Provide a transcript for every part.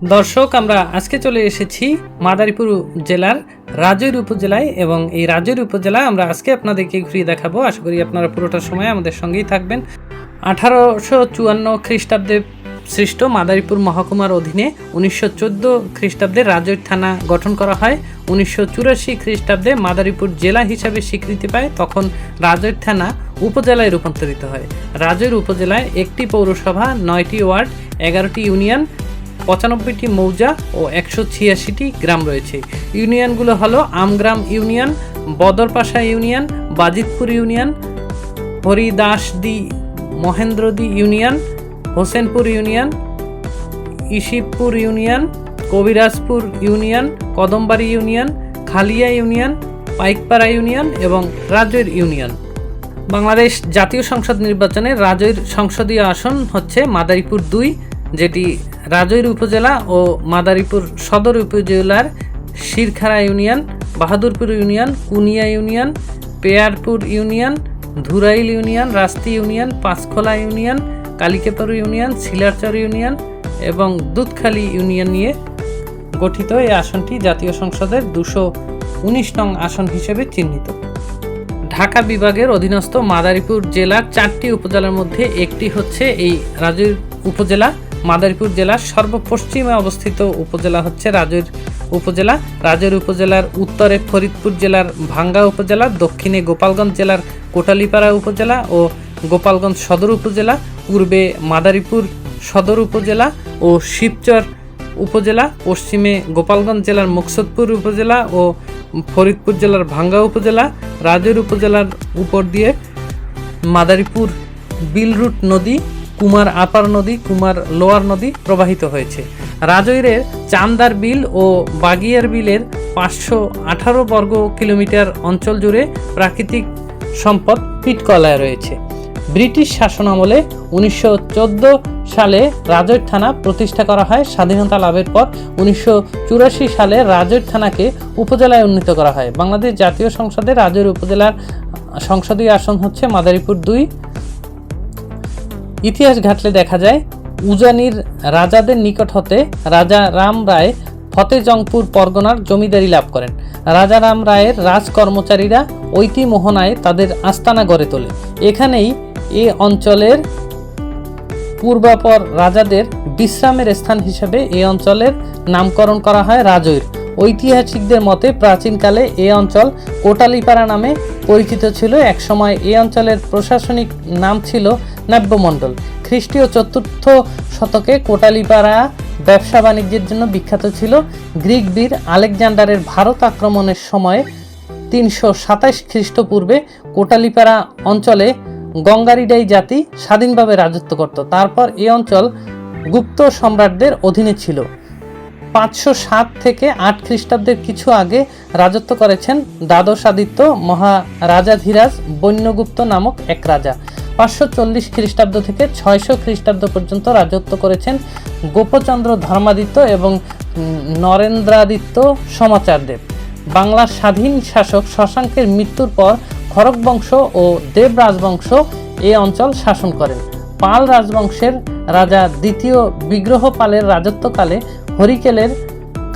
দর্শক, আমরা আজকে চলে এসেছি মাদারীপুর জেলার রাজৈর উপজেলায় এবং এই রাজৈর উপজেলায় আমরা আজকে আপনাদেরকে ঘুরিয়ে দেখাবো। আশা করি আপনারা পুরোটা সময় আমাদের সঙ্গেই থাকবেন। আঠারোশো চুয়ান্ন খ্রিস্টাব্দে সৃষ্ট মাদারীপুর মহকুমার অধীনে উনিশশো চোদ্দ খ্রিস্টাব্দে রাজৈর থানা গঠন করা হয়। উনিশশো চুরাশি খ্রিস্টাব্দে মাদারীপুর জেলা হিসাবে স্বীকৃতি পায়। তখন রাজৈর থানা উপজেলায় রূপান্তরিত হয়। রাজৈর উপজেলায় একটি পৌরসভা, নয়টি ওয়ার্ড, এগারোটি ইউনিয়ন পঁচানব্বইটি মৌজা ও একশো ছিয়াশিটি গ্রাম রয়েছে। ইউনিয়নগুলো হলো Amgram union, Badarpasha union, Bajitpur union, Haridasdi, Mahendradi union, Hosenpur union, Ishibpur union, Kabirajpur union, Kadambari union, Khalia union, Paikpara union এবং রাজৈর ইউনিয়ন। বাংলাদেশ জাতীয় সংসদ নির্বাচনে রাজৈর সংসদীয় আসন হচ্ছে মাদারীপুর দুই, যেটি রাজৈর উপজেলা ও মাদারীপুর সদর উপজেলার Shirkhara union, Bahadurpur union, Kunia union, Peyarpur union, Dhurail union, Rasti union, Panchkhola union Kalikapur union Shilarchar union এবং দুধখালি ইউনিয়ন নিয়ে গঠিত এই আসনটি জাতীয় সংসদের দুশো উনিশ নং আসন হিসেবে চিহ্নিত। ঢাকা বিভাগের অধীনস্থ মাদারীপুর জেলার চারটি উপজেলার মধ্যে একটি হচ্ছে এই রাজৈর উপজেলা মাদারীপুর জেলার সর্বপশ্চিমে অবস্থিত উপজেলা হচ্ছে রাজৈর উপজেলা। রাজৈর উপজেলার উত্তরে ফরিদপুর জেলার ভাঙ্গা উপজেলা, দক্ষিণে গোপালগঞ্জ জেলার কোটালীপাড়া উপজেলা ও গোপালগঞ্জ সদর উপজেলা, পূর্বে মাদারীপুর সদর উপজেলা ও শিবচর উপজেলা, পশ্চিমে গোপালগঞ্জ জেলার মুকসদপুর উপজেলা ও ফরিদপুর জেলার ভাঙ্গা উপজেলা, রাজৈর উপজেলার উপর দিয়ে মাদারীপুর বিলরুট নদী কুমার আপার নদী, কুমার লোয়ার নদী প্রবাহিত হয়েছে। রাজৈরের চান্দার বিল ও বাগিয়ার বিলের পাঁচশো আঠারো বর্গ কিলোমিটার অঞ্চল জুড়ে প্রাকৃতিক সম্পদ পিটকলায় রয়েছে। ব্রিটিশ শাসন আমলে উনিশশো চোদ্দ সালে রাজৈর থানা প্রতিষ্ঠা করা হয়। স্বাধীনতা লাভের পর উনিশশো চুরাশি সালে রাজৈর থানাকে উপজেলায় উন্নীত করা হয়। বাংলাদেশ জাতীয় সংসদে রাজৈর উপজেলার সংসদীয় আসন হচ্ছে মাদারীপুর দুই ইতিহাস ঘাটলে দেখা যায়, উজানির রাজাদের নিকট হতে রাজা রাম রায় ফতেজংপুর পরগনার জমিদারি লাভ করেন। রাজা রাম রায়ের রাজ কর্মচারীরা ঐতি মোহনায় তাদের আস্তানা গড়ে তোলে। এখানেই এ অঞ্চলের পূর্বাপর রাজাদের বিশ্রামের স্থান হিসেবে এই অঞ্চলের নামকরণ করা হয় রাজৈর। ঐতিহাসিকদের মতে প্রাচীনকালে এ অঞ্চল কোটালিপাড়া নামে পরিচিত ছিল। একসময় এ অঞ্চলের প্রশাসনিক নাম ছিল নাব্যমণ্ডল খ্রিস্টীয় চতুর্থ শতকে কোটালীপাড়া ব্যবসা বাণিজ্যের জন্য বিখ্যাত ছিল গ্রিক বীর আলেকজান্ডারের ভারত আক্রমণের সময় তিনশো সাতাশ খ্রিস্টপূর্বে কোটালীপাড়া অঞ্চলে গঙ্গারিডাই জাতি স্বাধীনভাবে রাজত্ব করত। তারপর এই অঞ্চল গুপ্ত সম্রাটদের অধীনে ছিল। পাঁচশো সাত থেকে আট খ্রিস্টাব্দের কিছু আগে রাজত্ব করেছেন দ্বাদশ আদিত্য মহারাজাধীরাজ বন্যগুপ্ত নামক এক রাজা। পাঁচশো চল্লিশ খ্রিস্টাব্দ থেকে ছয়শো খ্রিস্টাব্দ পর্যন্ত রাজত্ব করেছেন গোপচন্দ্র ধর্মাদিত্য এবং নরেন্দ্রাদিত্য সমাচারদেব। বাংলার স্বাধীন শাসক শশাঙ্কের মৃত্যুর পর খড়গ বংশ ও দেব রাজবংশ এ অঞ্চল শাসন করেন। পাল রাজবংশের রাজা দ্বিতীয় বিগ্রহ পালের রাজত্বকালে হরিকেলের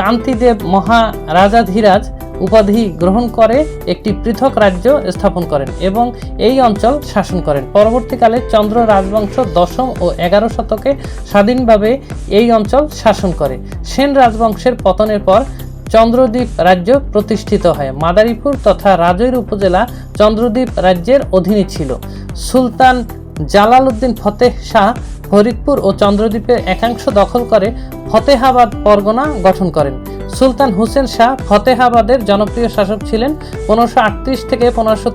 কান্তিদেব মহারাজাধীরাজ উপাধি গ্রহণ করে একটি পৃথক রাজ্য স্থাপন করেন এবং এই অঞ্চল শাসন করেন। পরবর্তীকালে চন্দ্র রাজবংশ দশম ও এগারো শতকে স্বাধীনভাবে এই অঞ্চল শাসন করে। সেন রাজবংশের পতনের পর চন্দ্রদ্বীপ রাজ্য প্রতিষ্ঠিত হয়। মাদারীপুর তথা রাজৈর উপজেলা চন্দ্রদ্বীপ রাজ্যের অধীনে ছিল। সুলতান জালালউদ্দিন ফতেহ শাহ ফরিদপুর ও চন্দ্রদ্বীপের একাংশ দখল করে ফতেহাবাদ পরগনা গঠন করেন। সুলতান হুসেন শাহ ফতেহাবাদের জনপ্রিয় শাসক ছিলেন। পনেরোশো থেকে পনেরোশো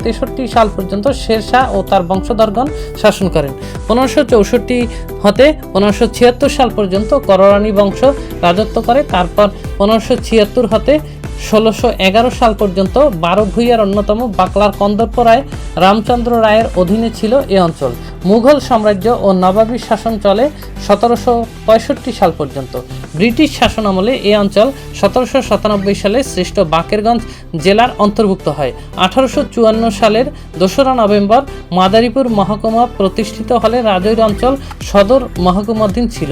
সাল পর্যন্ত শের শাহ ও তার বংশধরগণ শাসন করেন। পনেরোশো চৌষট্টি হতে পনেরোশো সাল পর্যন্ত কররানী বংশ রাজত্ব করে। তারপর পনেরোশো ছিয়াত্তর হতে ষোলোশো সাল পর্যন্ত বারো ভূঁইয়ার অন্যতম বাকলার কন্দর্প রায় রামচন্দ্র রায়ের অধীনে ছিল এ অঞ্চল। মুঘল সাম্রাজ্য ও নবাবী শাসন চলে সতেরোশো পঁয়ষট্টি সাল পর্যন্ত। ব্রিটিশ শাসন আমলে এই অঞ্চল সতেরোশো সাতানব্বই সালে সৃষ্ট বাকেরগঞ্জ জেলার অন্তর্ভুক্ত হয়। আঠারোশো চুয়ান্ন সালের দোসরা নভেম্বর মাদারীপুর মহকুমা প্রতিষ্ঠিত হলে রাজৈর অঞ্চল সদর মহকুমাধীন ছিল।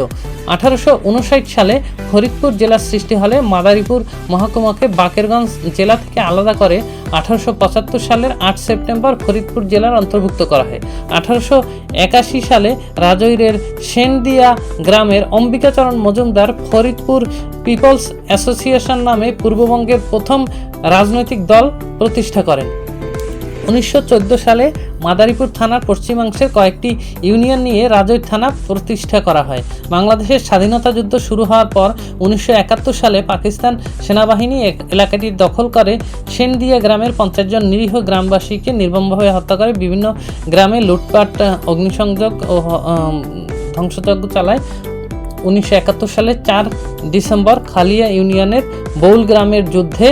আঠারোশো উনষাট সালে ফরিদপুর জেলার সৃষ্টি হলে মাদারীপুর মহকুমাকে বাকেরগঞ্জ জেলা থেকে আলাদা করে আঠারোশো পঁচাত্তর সালের আট সেপ্টেম্বর ফরিদপুর জেলার অন্তর্ভুক্ত করা হয়। আঠারোশো একাশি সালে রাজৈরের সেনদিয়া গ্রামের অম্বিকাচরণ মজুমদার ফরিদপুর পিপলস অ্যাসোসিয়েশন নামে পূর্ববঙ্গের প্রথম রাজনৈতিক দল প্রতিষ্ঠা করেন। উনিশশো চোদ্দ সালে মাদারীপুর থানার পশ্চিমাংশের কয়েকটি ইউনিয়ন নিয়ে রাজৈর থানা প্রতিষ্ঠা করা হয়। বাংলাদেশের স্বাধীনতা যুদ্ধ শুরু হওয়ার পর উনিশশো একাত্তর সালে পাকিস্তান সেনাবাহিনী এলাকাটি দখল করে সেনদিয়া গ্রামের পঞ্চাশ জন নিরীহ গ্রামবাসীকে নির্মমভাবে হত্যা করে। বিভিন্ন গ্রামে লুটপাট, অগ্নিসংযোগ ও ধ্বংসযজ্ঞ চালায়। উনিশশো সালের চার ডিসেম্বর খালিয়া ইউনিয়নের বৌল গ্রামের যুদ্ধে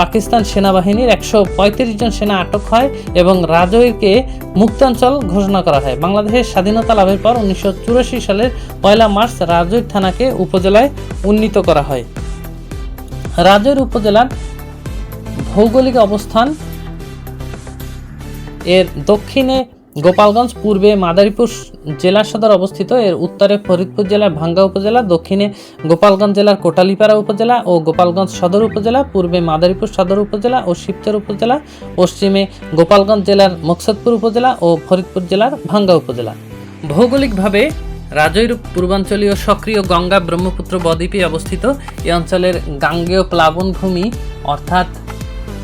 পাকিস্তান সেনাবাহিনীর একশো পঁয়ত্রিশ জন সেনা আটক হয় এবং রাজৌরিকে মুক্তাঞ্চল ঘোষণা করা হয়। বাংলাদেশের স্বাধীনতা লাভের পর উনিশশো চুরাশি সালের পয়লা মার্চ রাজৈর থানাকে উপজেলায় উন্নীত করা হয়। রাজৈর উপজেলার ভৌগোলিক অবস্থান এর দক্ষিণে গোপালগঞ্জ পূর্বে মাদারীপুর জেলা সদর অবস্থিত। এর উত্তরে ফরিদপুর জেলার ভাঙ্গা উপজেলা, দক্ষিণে গোপালগঞ্জ জেলার কোটালীপাড়া উপজেলা ও গোপালগঞ্জ সদর উপজেলা, পূর্বে মাদারীপুর সদর উপজেলা ও শিবচর উপজেলা, পশ্চিমে গোপালগঞ্জ জেলার মকসদপুর উপজেলা ও ফরিদপুর জেলার ভাঙ্গা উপজেলা। ভৌগোলিকভাবে রাজৈর পূর্বাঞ্চলীয় সক্রিয় গঙ্গা ব্রহ্মপুত্র বদ্বীপে অবস্থিত। এই অঞ্চলের গাঙ্গেয় প্লাবনভূমি অর্থাৎ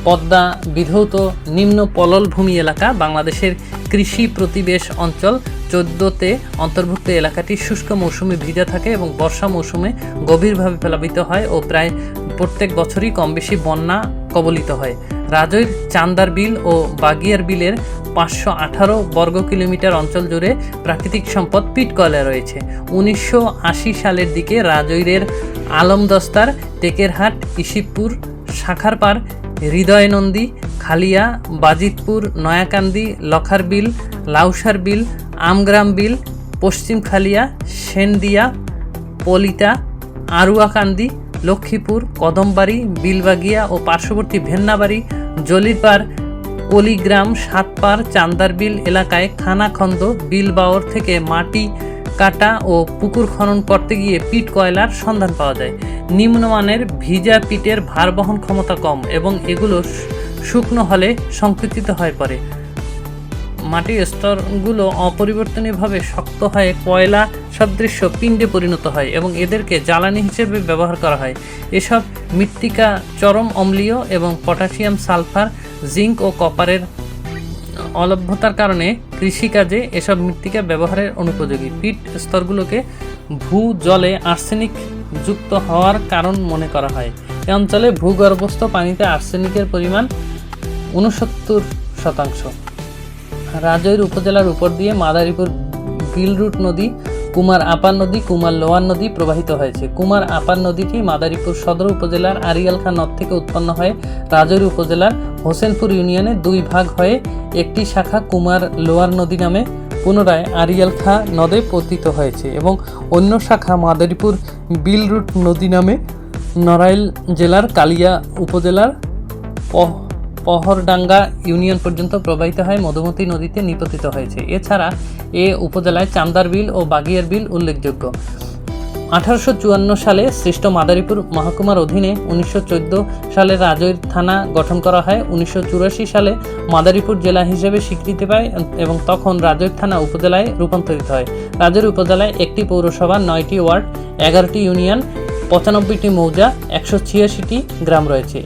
পদ্মা বিধৌত নিম্ন পলল ভূমি এলাকা বাংলাদেশের কৃষি প্রতিবেশ অঞ্চল, চোদ্দোতে অন্তর্ভুক্ত এলাকাটি শুষ্ক মৌসুমে ভিজা থাকে এবং বর্ষা মৌসুমে গভীরভাবে প্লাবিত হয় ও প্রায় প্রত্যেক বছরই কম বেশি বন্যা কবলিত হয়। রাজৈর চান্দার বিল ও বাগিয়ার বিলের পাঁচশো আঠারো বর্গ কিলোমিটার অঞ্চল জুড়ে প্রাকৃতিক সম্পদ পিট কয়লা রয়েছে। উনিশশো আশি সালের দিকে রাজৈরের আলমদস্তার, টেকেরহাট, ইসিবপুর, শাখারপাড় হৃদয়নন্দী, খালিয়া, বাজিতপুর, নয়াকান্দি লখার বিল লাউসার বিল আমগ্রাম বিল পশ্চিম খালিয়া সেনদিয়া, পলিতা, আরুয়াকান্দি, লক্ষ্মীপুর, কদমবাড়ি, বিলবাগিয়া ও পার্শ্ববর্তী ভেন্নাবাড়ি জলিপাড় কলিগ্রাম সাতপাড় চান্দারবিল এলাকায় খানাখন্দ, বিলবাওর থেকে মাটি কাটা ও পুকুর খনন করতে গিয়ে পিট কয়লার সন্ধান পাওয়া যায়। নিম্নমানের ভিজা পিটের ভার বহন ক্ষমতা কম এবং এগুলো শুকনো হলে সংকুচিত হয়ে পড়ে। মাটির স্তরগুলো অপরিবর্তনীয়ভাবে শক্ত হয়ে কয়লা সদৃশ্য পিণ্ডে পরিণত হয় এবং এদেরকে জ্বালানি হিসেবে ব্যবহার করা হয়। এসব মৃত্তিকা চরম অম্লীয় এবং পটাশিয়াম সালফার, জিঙ্ক ও কপারের অলভ্যতার কারণে কৃষিকাজে এসব মৃত্তিকা ব্যবহারের অনুপযোগী। পিট স্তরগুলোকে ভূ জলে আর্সেনিক যুক্ত হওয়ার কারণ মনে করা হয়। এ অঞ্চলে ভূগর্ভস্থ পানিতে আর্সেনিকের পরিমাণ উনসত্তর শতাংশ। রাজৈর উপজেলার উপর দিয়ে মাদারীপুর বিলরুট নদী কুমার আপার নদী, কুমার লোয়ার নদী প্রবাহিত হয়েছে। কুমার আপার নদীটি মাদারীপুর সদর উপজেলার আরিয়ালখা নদ থেকে উৎপন্ন হয়ে রাজৈর উপজেলার হোসেনপুর ইউনিয়নে দুই ভাগ হয়ে একটি শাখা কুমার লোয়ার নদী নামে পুনরায় আরিয়ালখা নদে পতিত হয়েছে এবং অন্য শাখা মাদারীপুর বিলরুট নদী নামে নড়াইল জেলার কালিয়া উপজেলার পহরডাঙ্গা ইউনিয়ন পর্যন্ত প্রবাহিত হয় মধুমতি নদীতে নিপতিত হয়েছে। এছাড়া এ উপজেলায় চান্দার বিল ও বাগিয়ার বিল উল্লেখযোগ্য। আঠারোশো চুয়ান্ন সালে সৃষ্ট মাদারীপুর মহকুমার অধীনে উনিশশো চোদ্দ সালে রাজৈর থানা গঠন করা হয়। উনিশশো চুরাশি সালে মাদারীপুর জেলা হিসেবে স্বীকৃতি পায় এবং তখন রাজৈর থানা উপজেলায় রূপান্তরিত হয়। রাজৈর উপজেলায় একটি পৌরসভা, নয়টি ওয়ার্ড, এগারোটি ইউনিয়ন, পঁচানব্বইটি মৌজা, একশো ছিয়াশিটি গ্রাম রয়েছে।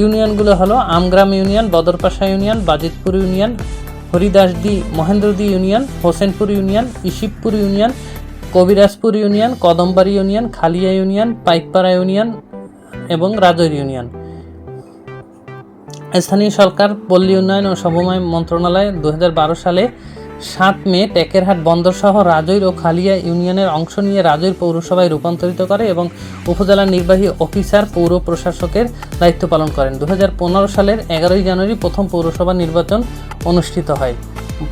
ইউনিয়নগুলো হলো Amgram union, Badarpasha union, Bajitpur union Haridasdi Mahendradi union, Hosenpur union, Ishibpur union, Kabirajpur union, Kadambari union, Khalia union, Paikpara union এবং রাজৈর ইউনিয়ন। স্থানীয় সরকার, পল্লী উন্নয়ন ও সমবায় মন্ত্রণালয় দু হাজার বারো সালে সাত মে টেকেরহাট বন্দর সহ রাজৈর ও খালিয়া ইউনিয়নের অংশ নিয়ে রাজৈর পৌরসভায় রূপান্তরিত করে এবং উপজেলা নির্বাহী অফিসার, পৌর প্রশাসকের দায়িত্ব পালন করেন। দু হাজার পনেরো সালের এগারোই জানুয়ারি প্রথম পৌরসভা নির্বাচন অনুষ্ঠিত হয়।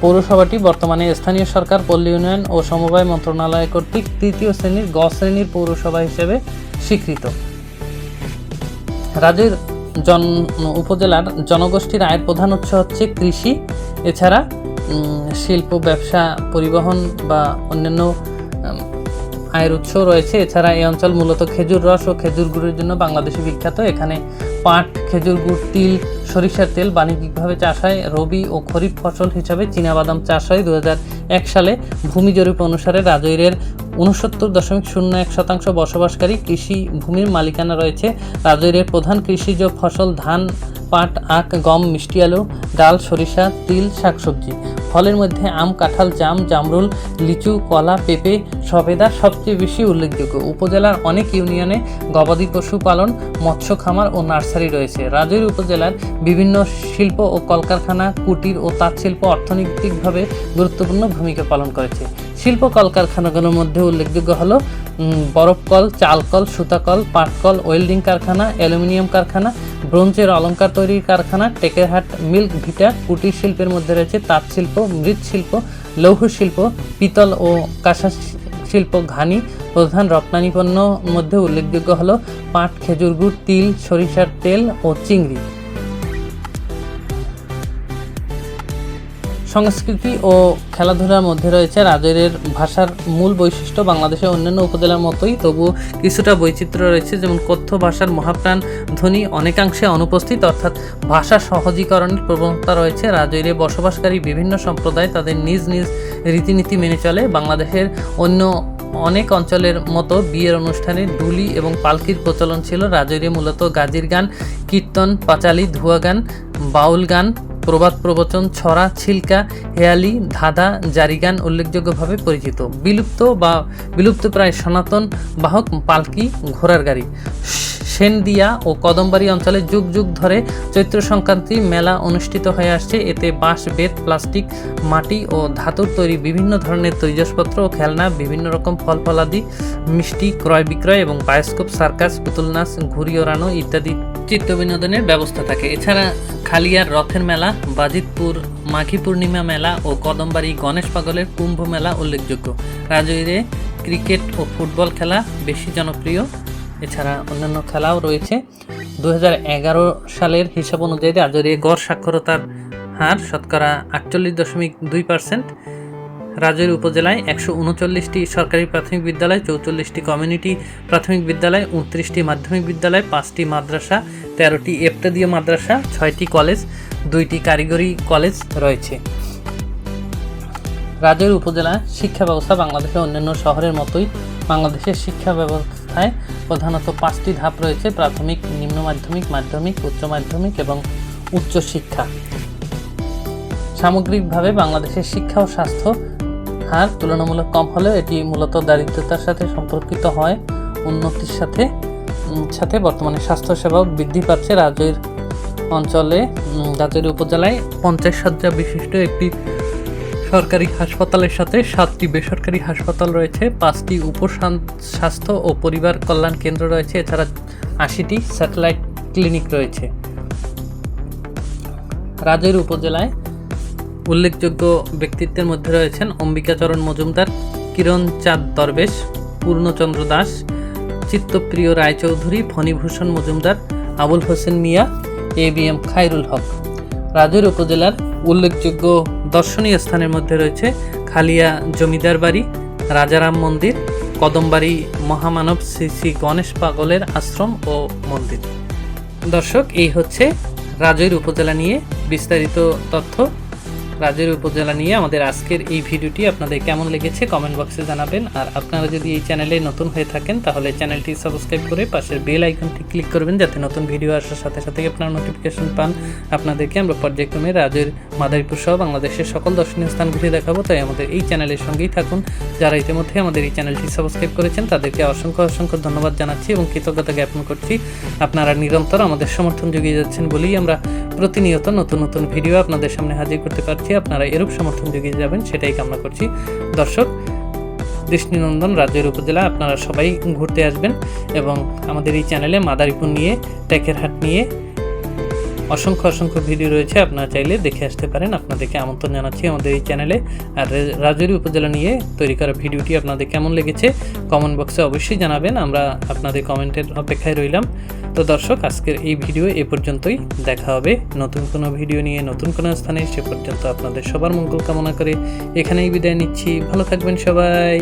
পৌরসভাটি বর্তমানে স্থানীয় সরকার, পল্লী উন্নয়ন ও সমবায় মন্ত্রণালয় কর্তৃক তৃতীয় শ্রেণির গ শ্রেণির পৌরসভা হিসেবে স্বীকৃত। রাজৈর জন উপজেলার জনগোষ্ঠীর আয়ের প্রধান উৎস হচ্ছে কৃষি। এছাড়া শিল্প, ব্যবসা, পরিবহন বা অন্যান্য আয়ের উৎস রয়েছে। এছাড়া এই অঞ্চল মূলত খেজুর রস ও খেজুর গুড়ের জন্য বাংলাদেশে বিখ্যাত। এখানে পাট, খেজুর গুড়, তিল, সরিষার তেল বাণিজ্যিকভাবে চাষ হয়। রবি ও খরিফ ফসল হিসাবে চীনাবাদাম চাষ হয়। দু এক সালে ভূমি জরিপ অনুসারে রাজৈরের উনসত্তর দশমিক শূন্য এক শতাংশ বসবাসকারী কৃষি ভূমির মালিকানা রয়েছে। রাজৈরের প্রধান কৃষিজ ফসল ধান পাট আখ গম মিষ্টি আলু ডাল সরিষা তিল শাকসবজি। ফলের মধ্যে আম কাঁঠাল জাম জামরুল লিচু কলা পেঁপে সবেদা সবচেয়ে বেশি উল্লেখযোগ্য। উপজেলার অনেক ইউনিয়নে গবাদি পশু পালন মৎস্য খামার ও নার্সারি রয়েছে। রাজৈর উপজেলার বিভিন্ন শিল্প ও কলকারখানা কুটির ও তাঁত শিল্প অর্থনৈতিকভাবে গুরুত্বপূর্ণ ভূমিকা পালন করেছে। শিল্প কলকারখানাগুলোর মধ্যে উল্লেখযোগ্য হলো উম, বরফকল চালকল সুতাকল পাটকল ওয়েল্ডিং কারখানা অ্যালুমিনিয়াম কারখানা ব্রোঞ্জের অলঙ্কার তৈরির কারখানা, টেকেরহাট মিল্ক ভিটা, কুটির শিল্পের মধ্যে রয়েছে তাঁত শিল্প মৃৎশিল্প লৌহ শিল্প, পিতল ও কাঁসা শিল্প ঘানি, প্রধান রপ্তানি পণ্য মধ্যে উল্লেখযোগ্য হলো পাট, খেজুর গুড়, তিল, সরিষার তেল ও চিংড়ি। সংস্কৃতি ও খেলাধুলার মধ্যে রয়েছে রাজৈরের ভাষার মূল বৈশিষ্ট্য। বাংলাদেশের অন্যান্য উপজেলার মতোই তবু কিছুটা বৈচিত্র্য রয়েছে, যেমন কথ্য ভাষার মহাপ্রাণ ধ্বনি অনেকাংশে অনুপস্থিত, অর্থাৎ ভাষা সহজীকরণের প্রবণতা রয়েছে। রাজৈরে বসবাসকারী বিভিন্ন সম্প্রদায় তাদের নিজ নিজ রীতিনীতি মেনে চলে। বাংলাদেশের অন্য অনেক অঞ্চলের মতো বিয়ের অনুষ্ঠানে ডুলি এবং পালকির প্রচলন ছিল। রাজৈরে মূলত গাজির গান, কীর্তন, পাঁচালি, ধুয়া গান, বাউল গান প্রবাদ প্রবচন, ছড়া, ছিলকা, হেয়ালি, ধাঁধা, জারিগান উল্লেখযোগ্যভাবে পরিচিত। বিলুপ্ত বা বিলুপ্ত প্রায় সনাতন বাহক পালকি ঘোড়ার গাড়ি। সেনদিয়া ও কদমবাড়ি অঞ্চলে যুগ যুগ ধরে চৈত্র সংক্রান্তি মেলা অনুষ্ঠিত হয়ে আসছে। এতে বাঁশ, বেত, প্লাস্টিক, মাটি ও ধাতুর তৈরি বিভিন্ন ধরনের তৈজসপত্র ও খেলনা, বিভিন্ন রকম ফল ফলাদি, মিষ্টি, ক্রয় বিক্রয় এবং বায়োস্কোপ, সার্কাস, পুতুল নাচ, ঘুড়ি ওড়ানো ইত্যাদি চিত্ত বিনোদনের ব্যবস্থা থাকে। এছাড়া খালিয়ার রথের মেলা, বাজিতপুর, মাঘী পূর্ণিমা মেলা ও কদমবাড়ি গণেশ পাগলের কুম্ভ মেলা উল্লেখযোগ্য। রাজৈরে ক্রিকেট ও ফুটবল খেলা বেশি জনপ্রিয়। এছাড়া অন্যান্য খেলাও রয়েছে। দু হাজার এগারো সালের হিসাব অনুযায়ী রাজৈরে গড় সাক্ষরতার হার শতকরা আটচল্লিশ দশমিক দুই পার্সেন্ট রাজৈর উপজেলায় একশো উনচল্লিশটি সরকারি প্রাথমিক বিদ্যালয়, চৌচল্লিশটি কমিউনিটি প্রাথমিক বিদ্যালয়, উনত্রিশটি মাধ্যমিক বিদ্যালয়, পাঁচটি মাদ্রাসা, তেরোটি এফতেদীয় মাদ্রাসা, ছয়টি কলেজ, দুইটি কারিগরি কলেজ রয়েছে। রাজৈর উপজেলা শিক্ষা ব্যবস্থা বাংলাদেশের অন্যান্য শহরের মতোই বাংলাদেশের শিক্ষা ব্যবস্থায় প্রধানত পাঁচটি ধাপ রয়েছে, প্রাথমিক, নিম্ন মাধ্যমিক মাধ্যমিক, উচ্চ মাধ্যমিক এবং উচ্চ শিক্ষা। সামগ্রিকভাবে বাংলাদেশের শিক্ষা ও স্বাস্থ্য হার তুলনামূলক কম হলেও এটি মূলত দারিদ্রতার সাথে সম্পর্কিত হয়, উন্নতির সাথে সাথে বর্তমানে স্বাস্থ্যসেবাও বৃদ্ধি পাচ্ছে রাজৈর অঞ্চলে রাজৈর উপজেলায়। পঞ্চাশ শয্যা বিশিষ্ট একটি সরকারি হাসপাতালের সাথে সাতটি বেসরকারি হাসপাতাল রয়েছে, পাঁচটি উপস্বান- স্বাস্থ্য ও পরিবার কল্যাণ কেন্দ্র রয়েছে, এছাড়া আশিটি স্যাটেলাইট ক্লিনিক রয়েছে। রাজৈর উপজেলায় উল্লেখযোগ্য ব্যক্তিত্বের মধ্যে রয়েছেন Ambikacharan Majumdar, Kiran Chand Darbesh, Purnachandra Das, Chittapriya Roychowdhury, Phanibhushan Majumdar, Abul Hossain Mia, A B M Khairul Haque. Rajoir উপজেলার উল্লেখযোগ্য দর্শনীয় স্থানের মধ্যে রয়েছে খালিয়া জমিদার বাড়ি, রাজারাম মন্দির, কদমবাড়ি মহামানব শ্রী শ্রী গণেশ পাগলের আশ্রম ও মন্দির। দর্শক, এই হচ্ছে রাজৈর উপজেলা নিয়ে বিস্তারিত তথ্য। রাজের উপজেলা নিয়ে আমাদের আজকের এই ভিডিওটি আপনাদের কেমন লেগেছে কমেন্ট বক্সে জানাবেন। আর আপনারা যদি এই চ্যানেলে নতুন হয়ে থাকেন, তাহলে চ্যানেলটি সাবস্ক্রাইব করে পাশের বেল আইকনটি ক্লিক করবেন, যাতে নতুন ভিডিও আসার সাথে সাথে আপনারা নোটিফিকেশন পান। আপনাদেরকে আমরা পর্যায়ক্রমে রাজের মাদারীপুর সহ বাংলাদেশের সকল দর্শনীয় স্থান ঘুরে দেখাবো। তাই আমাদের এই চ্যানেলের সঙ্গেই থাকুন। যারা ইতিমধ্যে আমাদের এই চ্যানেলটি সাবস্ক্রাইব করেছেন, তাদেরকে অসংখ্য অসংখ্য ধন্যবাদ জানাচ্ছি এবং কৃতজ্ঞতা জ্ঞাপন করছি। আপনারা নিরন্তর আমাদের সমর্থন জুগিয়ে যাচ্ছেন বলেই আমরা প্রতিনিয়ত নতুন নতুন ভিডিও আপনাদের সামনে হাজির করতে পারছি। আপনারা এরূপ সমর্থন জুগিয়ে যাবেন, সেটাই কামনা করছি। দর্শক, দৃষ্টিনন্দন রাজ্যের উপজেলা, আপনারা সবাই ঘুরতে আসবেন এবং আমাদের এই চ্যানেলে মাদারীপুর নিয়ে, টেকেরহাট নিয়ে অসংখ্য অসংখ্য ভিডিও রয়েছে, আপনারা চাইলে দেখে আসতে পারেন। আপনাদেরকে আমন্ত্রণ জানাচ্ছি আমাদের এই চ্যানেলে। আর রাজৌরি উপজেলা নিয়ে তৈরি করা ভিডিওটি আপনাদের কেমন লেগেছে, কমেন্ট বক্সে অবশ্যই জানাবেন। আমরা আপনাদের কমেন্টের অপেক্ষায় রইলাম। তো দর্শক, আজকের এই ভিডিও এ পর্যন্তই। দেখা হবে নতুন কোনো ভিডিও নিয়ে, নতুন কোনো স্থানে। সে পর্যন্ত আপনাদের সবার মঙ্গল কামনা করে এখানেই বিদায় নিচ্ছি। ভালো থাকবেন সবাই।